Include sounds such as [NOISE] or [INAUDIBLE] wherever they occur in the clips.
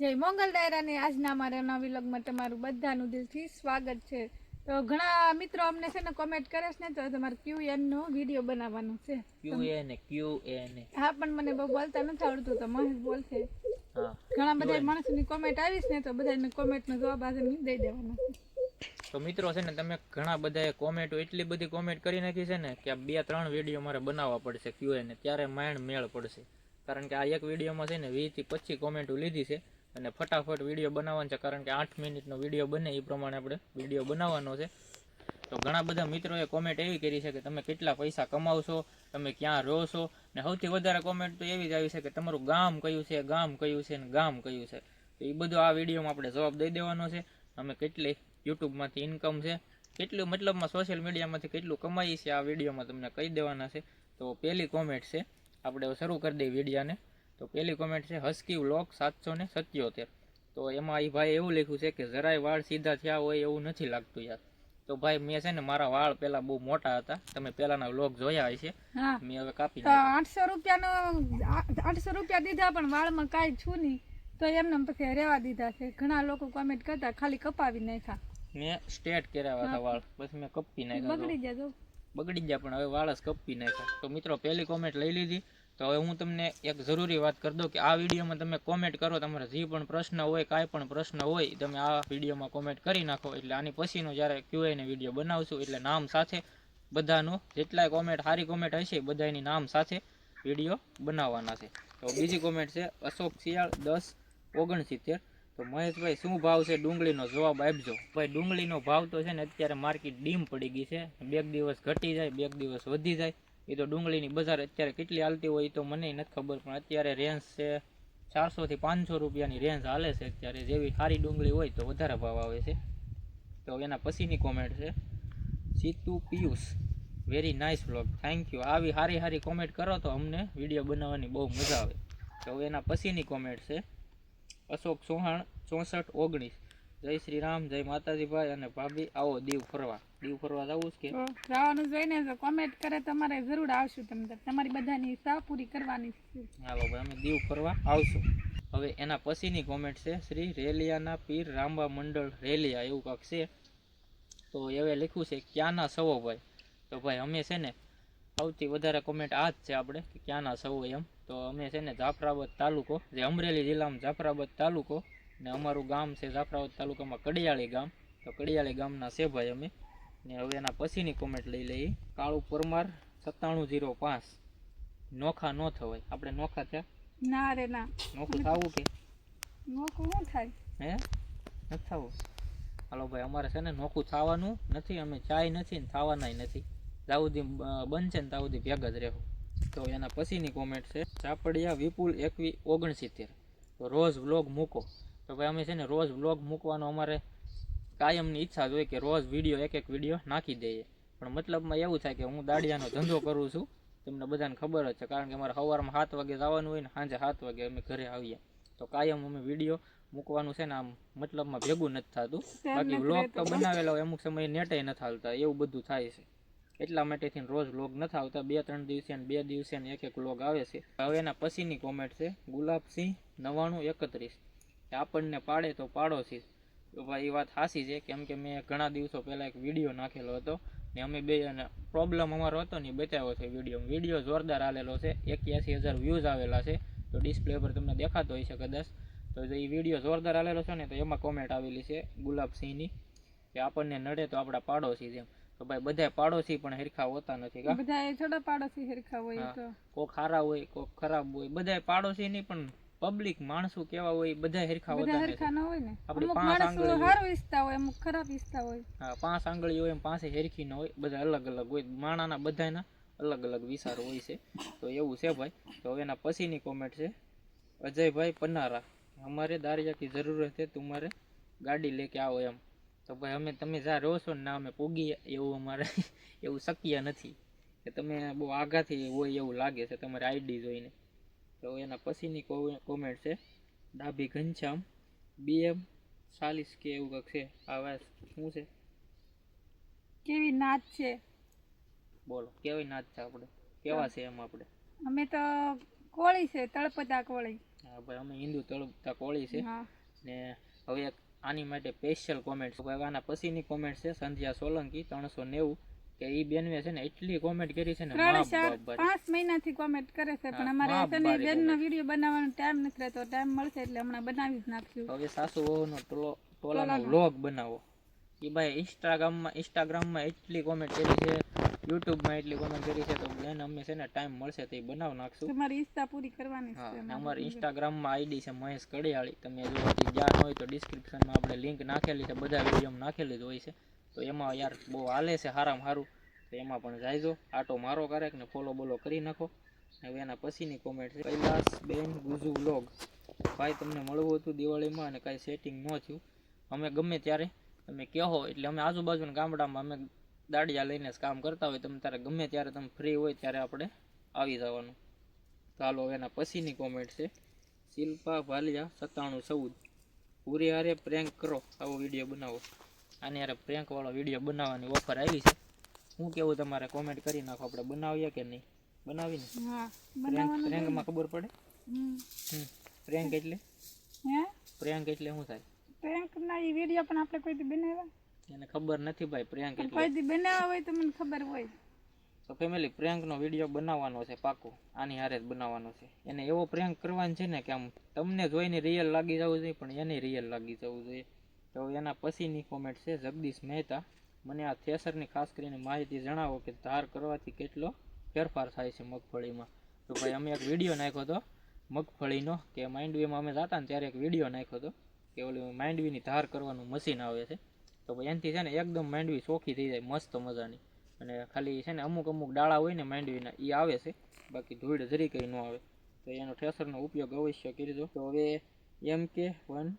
જય મોંગલ ડાયરાની આજના મારા નવા વિલોગમાં તમારું બધાનું દિલથી સ્વાગત છે. તો ઘણા મિત્રો અમને છે ને કોમેન્ટ કરે છે ને તો તમારે ક્યુ એન નો વીડિયો બનાવવાનો છે. ક્યુ એન ક્યુ એન હા પણ મને બહુ બોલતા નથી આવડતું તો મહેશ બોલશે. ઘણા બધા માણસોની કોમેન્ટ આવીશ ને તો બધાને કોમેન્ટનો જવાબ આજે દઈ દેવાનો છે. તો મિત્રો છે ને તમે ઘણા બધાએ કોમેન્ટો એટલી બધી કોમેન્ટ કરી નાખી છે ને કે આ બે ત્રણ વીડિયો મારે બનાવવા પડશે ક્યુ એ. ને ત્યારે માઇન્ડ મેળ પડશે. કારણ કે આ એક વિડીયોમાં છે ને વીસથી પચીસ કોમેન્ટો લીધી છે. અને ફટાફટ વીડિયો બનાવવાનો છે, કારણ કે આઠ મિનિટનો વીડિયો બને એ પ્રમાણે આપણે વીડિયો બનાવવાનો છે. તો ઘણા બધા મિત્રોએ કોમેન્ટ એવી કરી છે કે તમે કેટલા પૈસા કમાવશો, તમે ક્યાં રહો છો? ને સૌથી વધારે કોમેન્ટ તો એવી જ આવી છે કે તમારું ગામ કયું છે, ગામ કયું છે ને ગામ કયું છે. તો એ બધું આ વિડીયોમાં આપણે જવાબ દઈ દેવાનો છે. અમે કેટલી યુટ્યુબમાંથી ઇન્કમ છે, કેટલું મતલબમાં સોશિયલ મીડિયામાંથી કેટલું કમાઈએ છીએ, આ વિડીયોમાં તમને કહી દેવાના છે. તો પહેલી કોમેન્ટ છે, આપણે શરૂ કરી દઈએ વિડીયાને. તો પહેલી કોમેન્ટ છે હસ્કી વ્લોગ સાતસો ને સત્યોતેર. તો એમાં એ ભાઈ એવું લખ્યું છે કે જરાય વાળ સીધા થયા હોય એવું નથી લાગતું યાર. તો ભાઈ મેં છે ને મારા વાળ પેલા બહુ મોટા હતા. તમે પેલાના વ્લોગ જોયા હશે. મેં હવે કાપી આઠસો રૂપિયાનો આઠસો રૂપિયા દીધા પણ વાળમાં કાંઈ છું નહીં. તો એમને પછી રહેવા દીધા છે. ઘણા લોકો કોમેન્ટ કરતા ખાલી કપાવી નાખ્યા. મેં સ્ટેટ કર્યા હતા વાળ. પછી મેં કપી નાખ્યા બગડી ગયા બગડી ગયા પણ હવે વાળ જ કપી નાખ્યા. તો મિત્રો પહેલી કોમેન્ટ લઈ લીધી. તો હવે હું તમને એક જરૂરી વાત કરી દઉં કે આ વિડીયોમાં તમે કોમેન્ટ કરો, તમારે જે પણ પ્રશ્ન હોય, કાંઈ પણ પ્રશ્ન હોય, તમે આ વિડીયોમાં કોમેન્ટ કરી નાખો. એટલે આની પછીનો જ્યારે ક્યુએને વીડિયો બનાવશું, એટલે નામ સાથે બધાનું જેટલાય કોમેન્ટ સારી કોમેન્ટ હશે બધાની નામ સાથે વીડિયો બનાવવાના છે. તો બીજી કોમેન્ટ છે, અશોક શિયાળ, દસ, ઓગણસિત્તેર. તો મહેશભાઈ, શું ભાવ છે? ડુંગળીનો જવાબ આપજો. ભાઈ, ડુંગળીનો ભાવ તો છે ને અત્યારે માર્કેટ ડીમ પડી ગઈ છે. બે દિવસ ઘટી જાય, બે દિવસ વધી જાય. એ તો ડુંગળીની બજાર અત્યારે કેટલી હાલતી હોય તો મને નથી ખબર, પણ અત્યારે રેન્જ છે ચારસો થી પાંચસો રૂપિયાની રેન્જ હાલે છે અત્યારે. જેવી સારી ડુંગળી હોય તો વધારે ભાવ આવે છે. તો એના પછીની કોમેન્ટ છે. Situ Piyush very nice vlog thank you આવી સારી સારી કોમેન્ટ કરો તો અમને વીડિયો બનાવવાની બહુ મજા આવે. તો એના પછીની કોમેન્ટ છે. અશોક ચૌહાણ, ચોસઠ, ઓગણીસ. જય શ્રી રામ જય માતાજી ભાઈ અને ભાભી આવો દીવ ફરવા. દીવ ફરવા જવું કે? જવાનું જોઈને તો કોમેન્ટ કરે તમારે જરૂર આવશું તમને તમારી બધાની ઈચ્છા પૂરી કરવાની છે. હાલો ભાઈ અમે દીવ ફરવા આવશું. હવે એના પછીની કોમેન્ટ છે શ્રી રેલિયાના પીર રામબા મંડળ રેલિયા એવું કાંક છે. તો હવે લખ્યું છે ક્યાંના સવો ભાઈ? તો ભાઈ અમે છે ને સૌથી વધારે કોમેન્ટ આ જ છે આપણે કે ક્યાંના સવો એમ. તો અમે છે ને જાફરાબાદ તાલુકો જે અમરેલી જિલ્લામાં જાફરાબાદ તાલુકો ને અમારું ગામ છે જાફરાબાદ તાલુકામાં કડિયાળી ગામ. તો કડિયાળી ગામના છે ભાઈ અમે. ને હવે એના પછીની કોમેન્ટ લઈ લઈએ. કાળુ પરમાર સત્તાણું જીરો પાંચ. નોખા ન થવાય. આપણે નોખા થયા? ના રે ના. નોખું થવું કે? નોખું શું થાય? હે? નથી થવું? હાલો ભાઈ અમારે છે ને નોખું થવાનું નથી. અમે ચાય નથી ને થવાનાય નથી. ત્યાં સુધી બનશે ને ત્યાં સુધી ભેગા જ રહેવું. તો એના પછીની કોમેન્ટ છે. ચાપડિયા વિપુલ એકવી ઓગણસિત્તેર. તો રોજ વ્લોગ મૂકો. તો ભાઈ અમે છે ને રોજ વ્લોગ મૂકવાનો અમારે કાયમની ઈચ્છા જ હોય કે રોજ વીડિયો એક એક વીડિયો નાખી દઈએ. પણ મતલબમાં એવું થાય કે હું દાડિયાનો ધંધો કરું છું તમને બધાને ખબર જ છે. કારણ કે અમારે સવારમાં સાત વાગે જવાનું હોય ને સાંજે સાત વાગે અમે ઘરે આવીએ. તો કાયમ અમે વીડિયો મૂકવાનું છે ને આમ મતલબમાં ભેગું નથી થતું. બાકી વ્લોગ તો બનાવેલા હોય અમુક સમયે નેટે નથી હાલતા એવું બધું થાય છે. એટલા માટેથી રોજ વ્લોગ નથી આવતા. બે ત્રણ દિવસે ને બે દિવસે ને એક એક વ્લોગ આવે છે. હવે એના પછીની કોમેન્ટ છે ગુલાબસિંહ નવાણું એકત્રીસ. કે આપણને પાડે તો પાડોશી તો ભાઈ એ વાત સાચી છે. કેમ કે મેં ઘણા દિવસો પહેલાં એક વીડિયો નાખેલો હતો ને અમે બે પ્રોબ્લેમ અમારો હતો ને બચાવ્યો છે વીડિયો. વીડિયો જોરદાર આવેલો છે. એક્યાસી હજાર વ્યૂઝ આવેલા છે. તો ડિસ્પ્લે પર તમને દેખાતો હોય છે કદાચ. તો એ વીડિયો જોરદાર આવેલો છે ને તો એમાં કોમેન્ટ આવેલી છે ગુલાબસિંહની કે આપણને નડે તો આપણા પાડોશી જેમ તો ભાઈ બધા પાડોશી પણ હરખા હોતા નથી બધા થોડા પાડોશી હરખા હોય. તો. કોક સારા હોય કોક ખરાબ હોય. બધા પાડોશી નહીં પણ પબ્લિક માણસો કેવા હોય બધા હરખા હોતા હરખા ન હોય ને? આપણે પાંચ આંગળી સારું ઈચ્છતા હોય અમુક ખરાબ ઈચ્છતા હોય. હા પાંચ આંગળી હોય એમ પાસે હરખી ન હોય બધા અલગ અલગ હોય. માણાના બધાના અલગ અલગ વિચાર હોય છે. તો એવું છે ભાઈ. તો હવે એના પછીની કોમેન્ટ છે. અજયભાઈ પન્નારા અમારે દારિયા કી જરૂરત છે તમારે ગાડી લેકે આવો એમ. તો ભાઈ અમે તમે જ્યાં રહો છો ને ના અમે પૂગીએ એવું અમારે [LAUGHS] એવું શક્ય નથી. કે તમે બહુ આઘાથી હોય એવું લાગે છે તમારી આઈડી જોઈને. તો એના પછીની કોમેન્ટ છે ડાભી ઘનશ્યામ બીએમ ચાલીસ કે એવું કંઈક છે. આ વાત શું છે? કેવી નાચ છે? બોલો કેવી નાચ છે આપણે? કેવા છે એમ આપણે? અમે તો કોળી છે તળપદા કોળી. હા ભાઈ અમે હિન્દુ તળપતા કોળી છે. ને હવે આની માટે સ્પેશિયલ કોમેન્ટ આના પછીની કોમેન્ટ છે સંધ્યા સોલંકી ત્રણસો નેવું. કે એ બેનવે છે ને એટલી કોમેન્ટ કરી છે ને ત્રણ ચાર. પાંચ મહિનાથી કોમેન્ટ કરે છે પણ અમારે બાપ ને બારી બેનનો વીડિયો બનાવવાનો ટાઈમ નથી રહેતો ટાઈમ મળશે એટલે હમણાં બનાવી જ નાખ્યું હવે સાસુ વહુનો ટોલો ટોલાનો વ્લોગ બનાવો. એ ભાઈ ઇન્સ્ટાગ્રામમાં ઇન્સ્ટાગ્રામમાં એટલી કોમેન્ટ કરી છે યુટ્યુબમાં એટલી કોમેન્ટ કરી છે તો બેન અમે છે ને ટાઈમ મળશે તો એ બનાવ નાખશું. તમારી ઈચ્છા પૂરી કરવાની છે અમારી ઇન્સ્ટાગ્રામમાં આઈડી છે મહેશ કડિયાળી. તમે જો જાણ હોય તો ડિસ્ક્રિપ્શનમાં આપણે લિંક નાખેલી છે બધા વિડીયોમાં નાખેલી જ હોય છે. તો એમાં યાર બહુ હાલે છે સારામાં સારું તો એમાં પણ જાયજો. આટો મારો કરે ને ફોલો બોલો કરી નાખો. હવે એના પછીની કોમેન્ટ છે. કૈલાસ બેન ગુજુ વ્લોગ ભાઈ, તમને મળવું હતું દિવાળીમાં અને કાંઈ સેટિંગ ન થયું. અમે ગમે ત્યારે, તમે કહો એટલે અમે આજુબાજુના ગામડામાં અમે દાડિયા લઈને જ કામ કરતા હોય. તમે તારે ગમે ત્યારે તમે ફ્રી હોય ત્યારે આપણે આવી જવાનું. ચાલો હવે એના પછીની કોમેન્ટ છે. શિલ્પા ભાલિયા, સત્તાણું ચૌદ. પૂરી હારે પ્રેન્ક કરો. આવો વીડિયો બનાવો. આની હારે પ્રેન્ક વાળો વીડિયો બનાવવાની ઓફર આવી છે. હું કેવું તમારે કોમેન્ટ કરી નાખો આપણે બનાવીએ કે નહીં? બનાવીને? પ્રેન્કમાં ખબર પડે? હમ. હમ. પ્રેન્ક એટલે? હે? પ્રેન્ક એટલે શું થાય? પ્રેન્ક ના એ વીડિયો પણ આપણે કોઈ દી બનાવ્યા? એને ખબર નથી ભાઈ પ્રેન્ક એટલે. કોઈ દી બનાવ્યા હોય તો મને ખબર હોય. તો ફેમિલી પ્રેન્કનો વીડિયો બનાવવાનો છે પાકો આની હારે જ બનાવવાનો છે. એને એવો પ્રેન્ક કરવાનો છે ને કે આમ તમને જોઈને રિયલ લાગી જવું જોઈએ પણ એને રિયલ લાગી જવું જોઈએ. તો એના પછીની કોમેન્ટ છે, જગદીશ મહેતા. મને આ થેસરની ખાસ કરીને માહિતી જણાવો કે ધાર કરવાથી કેટલો ફેરફાર થાય છે મગફળીમાં? તો ભાઈ, અમે એક વીડિયો નાખ્યો હતો, મગફળીનો, કે માંડવીમાં અમે જતા ને ત્યારે એક વીડિયો નાખ્યો હતો, કે ઓલી માંડવીની ધાર કરવાનું મશીન આવે છે. તો ભાઈ, એનાથી છે ને એકદમ માંડવી ચોખ્ખી થઈ જાય, મસ્ત મજાની. અને ખાલી છે ને અમુક અમુક ડાળા હોય ને માંડવીના એ આવે છે. બાકી ધૂળ જરી કંઈ ન આવે. તો એનો ઠેસરનો ઉપયોગ અવશ્ય કરજો. તો હવે એમ કે one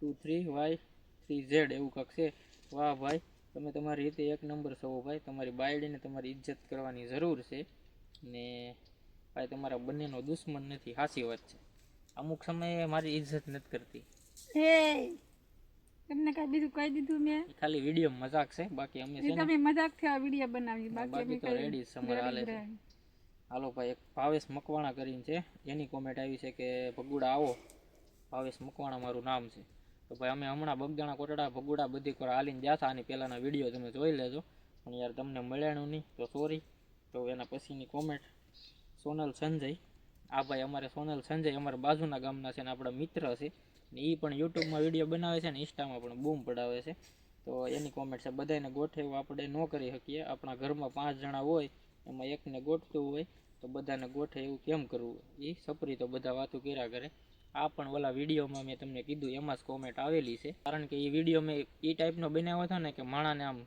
two three Y three Z એવું કાંક છે. વાહ ભાઈ તમે તમારી રીતે એક નંબર છો ભાઈ. તમારી બાયડીને તમારી ઇજ્જત કરવાની જરૂર છે. ને ભાઈ તમારા બંનેનો દુશ્મન નથી સાચી વાત છે. અમુક સમયે મારી ઇજ્જત નથી કરતી. તમને કઈ બીજું કહી દીધું મેં? ખાલી વીડિયો મજાક છે. બાકી અમે છે તમે મજાકથી આ વીડિયો બનાવી. બાકી બાકી અમે તો રેડી સમર હાલે છે. હાલો ભાઈ એક ભાવેશ મકવાણા કરીને છે. એની કોમેન્ટ આવી છે કે ભગુડા આવો. ભાવેશ મકવાણા મારું નામ છે. તો ભાઈ અમે હમણાં બગદાણા, કોટડા, ભગુડા બધી હાલીને ગયા હતા. આની પહેલાંના વીડિયો તમે જોઈ લેજો. પણ યાર તમને મળ્યાનું નહીં, તો સોરી તો એના પછીની કોમેન્ટ સોનલ સંજય. આ ભાઈ અમારે સોનલ સંજય અમારા બાજુના ગામના છે ને આપણા મિત્ર છે. ને એ પણ યુટ્યુબમાં વીડિયો બનાવે છે ને ઇન્સ્ટામાં પણ બૂમ પડાવે છે. તો એની કોમેન્ટ છે બધાને ગોઠે એવું આપણે ન કરી શકીએ. આપણા ઘરમાં પાંચ જણા હોય, એમાં એકને ગોઠતું હોય, તો બધાને ગોઠે એવું કેમ કરવું? એ સપરી તો બધા વાતો કર્યા કરે. આ પણ ઓલા વિડીયોમાં મેં તમને કીધું, એમાં જ કોમેન્ટ આવેલી છે. કારણ કે એ વીડિયો મેં એ ટાઈપનો બનાવ્યો હતો ને કે માણાને આમ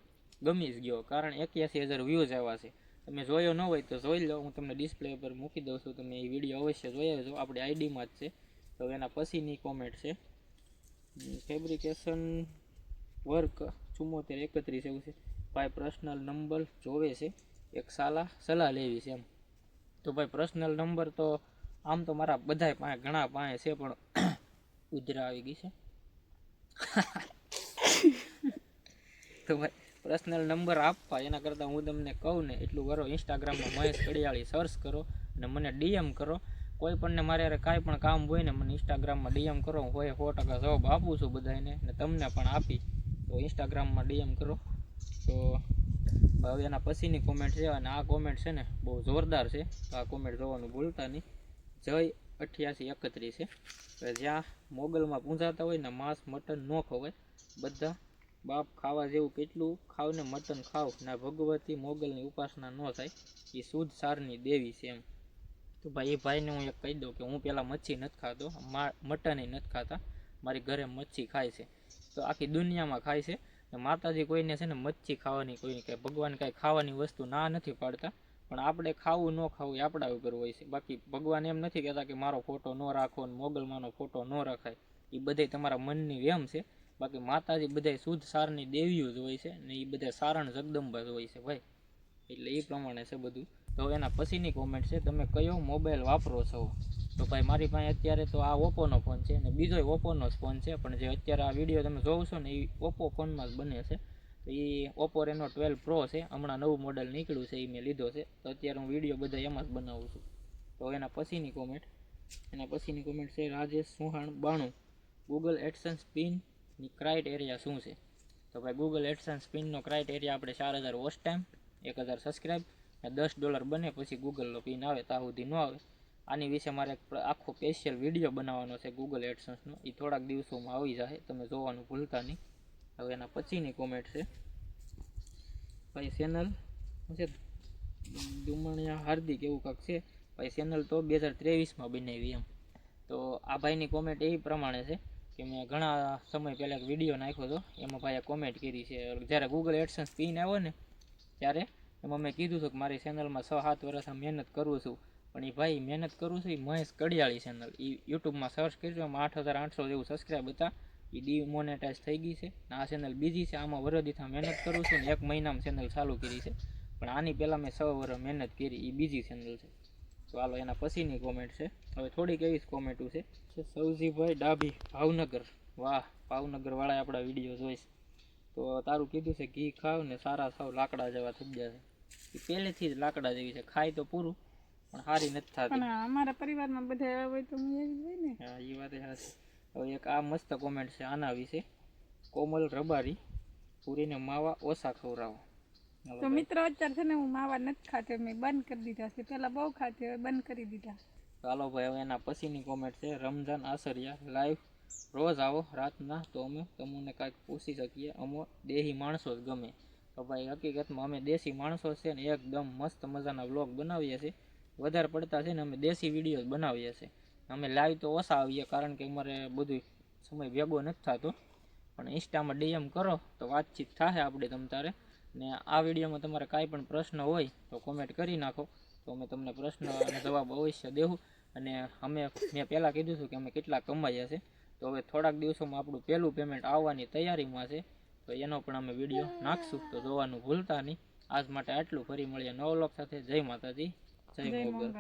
ગમી જ ગયો. કારણ એક્યાસી હજાર વ્યૂઝ આવ્યા છે. તમે જોયો ન હોય તો જોઈ લો, હું તમને ડિસ્પ્લે પર મૂકી દઉં છું. તમે એ વીડિયો અવશ્ય જોઈ આવજો. આપણી આઈડીમાં જ છે. તો એના પછીની કોમેન્ટ છે. ફેબ્રિકેશન વર્ક ચુમ્મોતેર એકત્રીસ એવું છે. ભાઈ પર્સનલ નંબર જોવે છે. એક સાલા સલાહ લેવી છે એમ. તો ભાઈ પર્સનલ નંબર તો આમ તો મારા બધાય પાસે ઘણા પાસે છે, પણ [COUGHS] ઉધરા આવી ગઈ છે. [COUGHS] તો પર્સનલ નંબર આપવા, એના કરતાં હું તમને કહું ને, એટલું કરો. ઇન્સ્ટાગ્રામમાં મહેશ કડિયાળી સર્ચ કરો અને મને ડીએમ કરો. કોઈ પણને મારે હારે કાંઈ પણ કામ હોય ને, મને ઇન્સ્ટાગ્રામમાં ડીએમ કરો. હું હોય સો ટકા જવાબ આપું છું બધાને ને તમને પણ આપી તો ઇન્સ્ટાગ્રામમાં ડીએમ કરો. તો હવે એના પછીની કોમેન્ટ છે, અને આ કોમેન્ટ છે ને, બહુ જોરદાર છે. આ કોમેન્ટ જોવાનું ભૂલતા નહીં. જય અઠ્યાસી એકત્રીસ છે જ્યાં મોગલમાં પૂંજાતા હોય ને માંસ, મટન ન ખવાય, બધા બાપ ખાવા જેવું કેટલું ખાવ ને મટન ખાવ, ને ભગવતી મોગલની ઉપાસના ન થાય એ શુદ્ધ સારની દેવી છે એમ. તો ભાઈ, એ ભાઈને હું એક કહી દઉં કે હું પહેલાં મચ્છી નથી ખાતો મટન નથી ખાતા, મારી ઘરે મચ્છી ખાય છે. તો આખી દુનિયામાં ખાય છે. માતાજી કોઈને છે ને મચ્છી ખાવાની કોઈને કે ભગવાન કાંઈ ખાવાની વસ્તુ ના નથી પાડતા પણ આપણે ખાવું ન ખાવું એ આપણા ઉપર હોય છે. બાકી ભગવાન એમ નથી કહેતા કે મારો ફોટો ન રાખો ને મોગલમાંનો ફોટો ન રખાય. એ બધે તમારા મનની વેમ છે. બાકી માતાજી બધાય શુદ્ધ સારની દેવીઓ જ હોય છે ને એ બધા સારણ જગદંબા જ હોય છે ભાઈ. એટલે એ પ્રમાણે છે બધું. તો એના પછીની કોમેન્ટ છે, તમે કયો મોબાઈલ વાપરો છો? તો ભાઈ મારી પાસે અત્યારે તો આ ઓપ્પોનો ફોન છે અને બીજો ઓપ્પોનો જ ફોન છે, પણ જે અત્યારે આ વીડિયો તમે જોવો છો ને એ ઓપ્પો ફોનમાં જ બને છે. તો એ ઓપો રેનો ટ્વેલ્વ પ્રો છે. હમણાં નવું મોડલ નીકળ્યું છે એ મેં લીધો છે. તો અત્યારે હું વીડિયો બધા એમાં જ બનાવું છું. તો એના પછીની કોમેન્ટ એના પછીની કોમેન્ટ છે, રાજેશ સુહાણ બાણું. ગૂગલ એડસન્સ પિનની ક્રાઇટેરિયા શું છે? તો ભાઈ ગૂગલ એડસન્સ પિનનો ક્રાઇટેરિયા આપણે ચાર હજાર વોચ ટાઈમ એક હજાર સબસ્ક્રાઈબ અને દસ ડોલર બને પછી ગૂગલનો પિન આવે, ત્યાં સુધી ન આવે. આની વિશે મારે એક આખો સ્પેશિયલ વીડિયો બનાવવાનો છે ગૂગલ એડસન્સનો એ થોડાક દિવસોમાં આવી જશે તમે જોવાનું ભૂલતા નહીં. હવે એના પછીની કોમેન્ટ છે. ભાઈ ચેનલ છે? દુમણિયા હાર્દિક એવું કાંક છે. ભાઈ ચેનલ તો બે હજાર ત્રેવીસમાં બનાવી એમ. તો આ ભાઈની કોમેન્ટ એ પ્રમાણે છે કે મેં ઘણા સમય પહેલાં એક વીડિયો નાખ્યો હતો. એમાં ભાઈએ કોમેન્ટ કરી છે. જ્યારે ગૂગલ એડસન્સ પિન આવ્યો ને, ત્યારે એમાં મેં કીધું હતું કે મારી ચેનલમાં છ સાત વર્ષ મહેનત કરું છું. પણ એ ભાઈ મહેનત કરું છું એ મહેશ કડિયાળી ચેનલ એ યુટ્યુબમાં સર્ચ કર્યું એમાં આઠ હજાર આઠસો જેવું સબસ્ક્રાઈબ હતા. એ ડિમોનેટાઇઝ થઈ ગઈ છે. ને આ ચેનલ બીજી છે. આમાં વરદીથા મહેનત કરું છું ને એક મહિનામાં ચેનલ ચાલુ કરી છે. પણ આની પહેલાં મેં છ વર્ષ મહેનત કરી. એ બીજી ચેનલ છે. તો હાલો એના પછીની કોમેન્ટ છે. હવે થોડીક એવી જ કોમેન્ટો છે. સૌજીભાઈ ડાભી ભાવનગર. વાહ ભાવનગર વાળા આપણા વીડિયો જોઈશ તો તારું કીધું છે ઘી ખાવ ને સારા સાવ લાકડા જેવા થઈ ગયા છે. એ પહેલેથી જ લાકડા જેવી છે. ખાય તો પૂરું પણ સારી નથી થતી. અમારા પરિવારમાં બધા હોય તો હું એવી હોય ને. હા એ વાત સાચી હવે એક આ મસ્ત કોમેન્ટ છે આના વિશે. કોમલ રબારી પૂરીને માવા ઓછા ખવડાવો. તો મિત્ર અત્યારે છે ને હું માવા નથી ખાતી મેં બંધ કરી દીધા છે. પહેલા બહુ ખાતી હવે બંધ કરી દીધા. ચાલો ભાઈ હવે એના પછીની કોમેન્ટ છે રમઝાન આસરિયા લાઈવ રોજ આવો રાતના તો અમે તમને કાંઈક પૂછી શકીએ. અમો દેહી માણસો જ ગમે. તો ભાઈ હકીકતમાં અમે દેશી માણસો છે ને એકદમ મસ્ત મજાના વ્લોગ બનાવીએ છીએ. વધારે પડતા છે ને અમે દેશી વીડિયો બનાવીએ છીએ. અમે લાઈવ તો ઓછા આવીએ કારણ કે અમારે બધું સમય ભેગો નથી થતો. પણ ઇન્સ્ટામાં ડીએમ કરો તો વાતચીત થાય આપણે તમ તારે. ને આ વિડીયોમાં તમારે કાંઈ પણ પ્રશ્ન હોય તો કોમેન્ટ કરી નાખો. તો અમે તમને પ્રશ્ન અને જવાબ અવશ્ય દેવું અને અમે મેં પહેલાં કીધું હતું કે અમે કેટલા કમાઈએ છે. તો હવે થોડાક દિવસોમાં આપણું પહેલું પેમેન્ટ આવવાની તૈયારીમાં છે. તો એનો પણ અમે વીડિયો નાખશું. તો જોવાનું ભૂલતા નહીં. આજ માટે આટલું. ફરી મળીએ નવો લોક સાથે. જય માતાજી. જય મોગલ.